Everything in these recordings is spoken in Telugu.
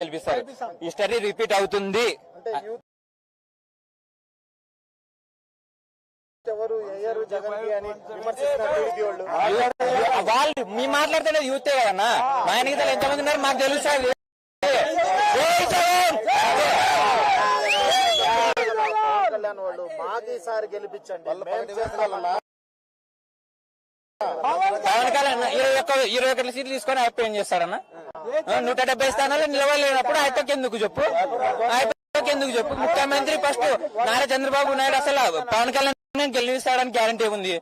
గెలిపిస్తారు హిస్టరీ రిపీట్ అవుతుంది. వాళ్ళు. మీ మాట్లాడుతున్నది యూతే కదన్నా? మా ఎన్నికలు ఎంతమంది ఉన్నారు? మాకు తెలుస్తుంది కళ్యాణ్ వాళ్ళు మాకు ఈసారి గెలిపించండి. పవన్ కళ్యాణ్ ఇరవై ఒక్క ఇరవై ఒకటి సీట్లు తీసుకొని ఏం చేస్తారన్న నూట డెబ్బై స్థానాలు నిలవలేనప్పుడు అయిపోయి ఎందుకు చెప్పు? అయిపోయి ఎందుకు చెప్పు? ముఖ్యమంత్రి ఫస్ట్ నారా చంద్రబాబు నాయుడు అసలు పవన్ కళ్యాణ్ గెలిపిస్తాడని గ్యారంటీ ఉంది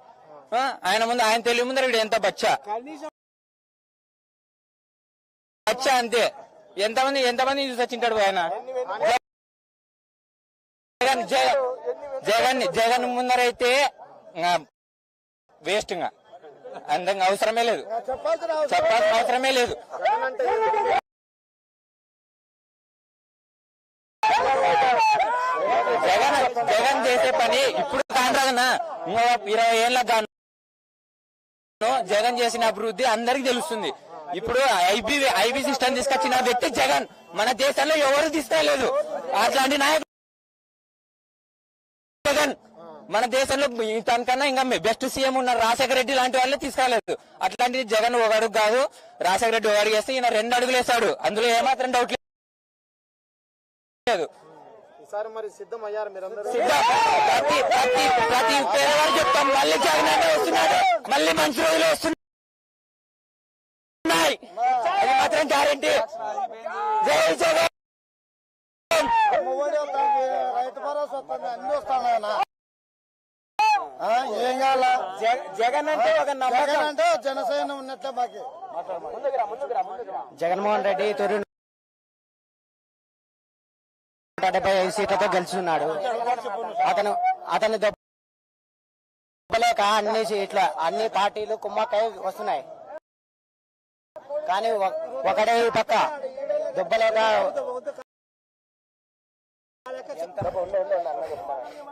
ఆయన ముందు ఆయన తెలియ ముందర వీడు ఎంత బచ్చా? బచ్చా అంతే. ఎంతమంది ఎంతమంది చూసి వచ్చింటాడు ఆయన? జగన్ జగన్ జగన్ జగన్ ముందరైతే వేస్ట్ ఇంకా అందంగా అవసరమే లేదు. చెప్పాల్సిన అవసరమే లేదు. జగన్ జగన్ చేసే పని ఇప్పుడు కాంట్రాదన్నా ఇంకో ఇరవై ఏళ్ళ గాను జగన్ చేసిన అభివృద్ధి అందరికి తెలుస్తుంది. ఇప్పుడు ఐబీ ఐబీ సిస్టమ్ తీసుకొచ్చిన వ్యక్తి జగన్. మన దేశంలో ఎవరు తీసుకోలేదు అట్లాంటి నాయకుడు జగన్. మన దేశంలో తనకన్నా ఇంకా బెస్ట్ సీఎం ఉన్నారు రాజశేఖర రెడ్డి లాంటి వాళ్ళే తీసుకురాలేదు. అట్లాంటిది జగన్ ఒక అడుగు కాదు రాజశేఖర రెడ్డి ఒక అడుగు వేస్తే ఈయన రెండు అడుగులు వేస్తాడు. అందులో ఏమాత్రం డౌట్ లేదు. ఈసారి మరి సిద్ధం అయ్యారు మీరందరూ? సిద్ధం. ప్రతి ప్రతి ప్రతి పేదవాడు చెప్తాం. మళ్ళీ జగన్ వస్తున్నాడు. మళ్ళీ మంచి రోజులు వస్తున్నాయి. అది మాత్రం గ్యారంటీ జై జగన్. రైతు భరోసా అన్ని వస్తాయన్నా ఏం కావాలా? జగన్ అంటే ఒక జగన్ అంటే జనసేన ఉన్నట్లే మాకి. జగన్మోహన్ రెడ్డి తొలి డెబ్బై ఐదు సీట్లతో గెలుచున్నాడు. అతను అతను దెబ్బలేక అన్ని సీట్ల అన్ని పార్టీలు కుమ్మక్కై వస్తున్నాయి. కానీ ఒకడే ఈ పక్క దెబ్బలేక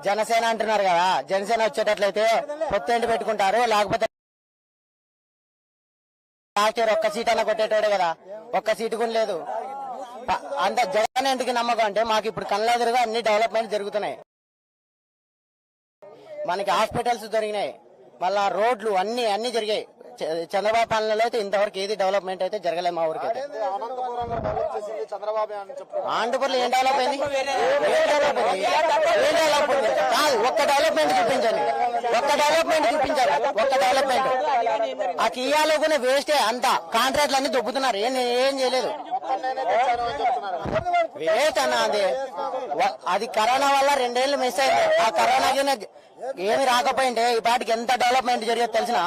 జనసేన అంటున్నారు కదా. జనసేన వచ్చేటట్లయితే పొత్తేంటి పెట్టుకుంటారు? లేకపోతే లాస్ట్ ఇయర్ ఒక్క సీట్ అన్న కొట్టేటోడే కదా. ఒక్క సీటు కూడా లేదు. అంత జగన్ ఎందుకు నమ్మకం అంటే మాకు ఇప్పుడు కళ్ళెదురుగా అన్ని డెవలప్మెంట్ జరుగుతున్నాయి. మనకి హాస్పిటల్స్ దొరికినాయి. మళ్ళా రోడ్లు అన్ని అన్ని జరిగాయి. చంద్రబాబు పాలనలో అయితే ఇంతవరకు ఏది డెవలప్మెంట్ అయితే జరగలేదు మా ఊరికి అయితే. అనంతపురంలో ఏం డెవలప్ అయింది? ఏం డెవలప్ అయింది? ఏం డెవలప్ అయింది? కాదు ఒక్క డెవలప్మెంట్ చూపించండి. ఒక్క డెవలప్మెంట్ చూపించాలి. ఒక్క డెవలప్మెంట్ ఆ కియాలో కూడా వేస్టే అంతా. కాంట్రాక్ట్లు అన్ని దొబ్బుతున్నారు. ఏం ఏం చేయలేదు. నేనే అన్న అది అది కరోనా వల్ల రెండేళ్ళు మిస్ అయింది. ఆ కరోనా ఏమి రాకపోయింటే ఈ పాటికి ఎంత డెవలప్మెంట్ జరిగేది తెలిసిన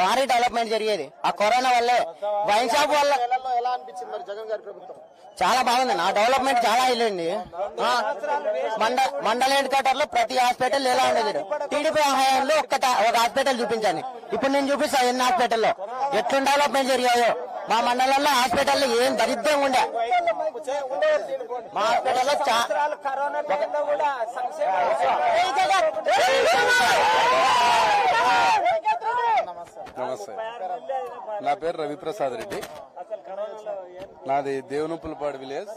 భారీ డెవలప్మెంట్ జరిగేది. ఆ కరోనా వల్లే వైన్ షాప్ వల్ల చాలా బాగుంది. నా డెవలప్మెంట్ చాలా వెళ్ళింది. మండ మండల హెడ్ క్వార్టర్లో ప్రతి హాస్పిటల్ ఎలా ఉండేది. టీడీపీ హయాంలో ఒక్క ఒక హాస్పిటల్ చూపించాను. ఇప్పుడు నేను చూపిస్తాను ఎన్ని హాస్పిటల్లో ఎట్లా డెవలప్మెంట్ జరిగాయో. మా మండలంలో హాస్పిటల్లో ఏం దరిద్రం ఉండే? మా హాస్పిటల్లో నమస్తే. నా పేరు రవిప్రసాద్ రెడ్డి. నాది దేవునుపులపాడు విలేజ్.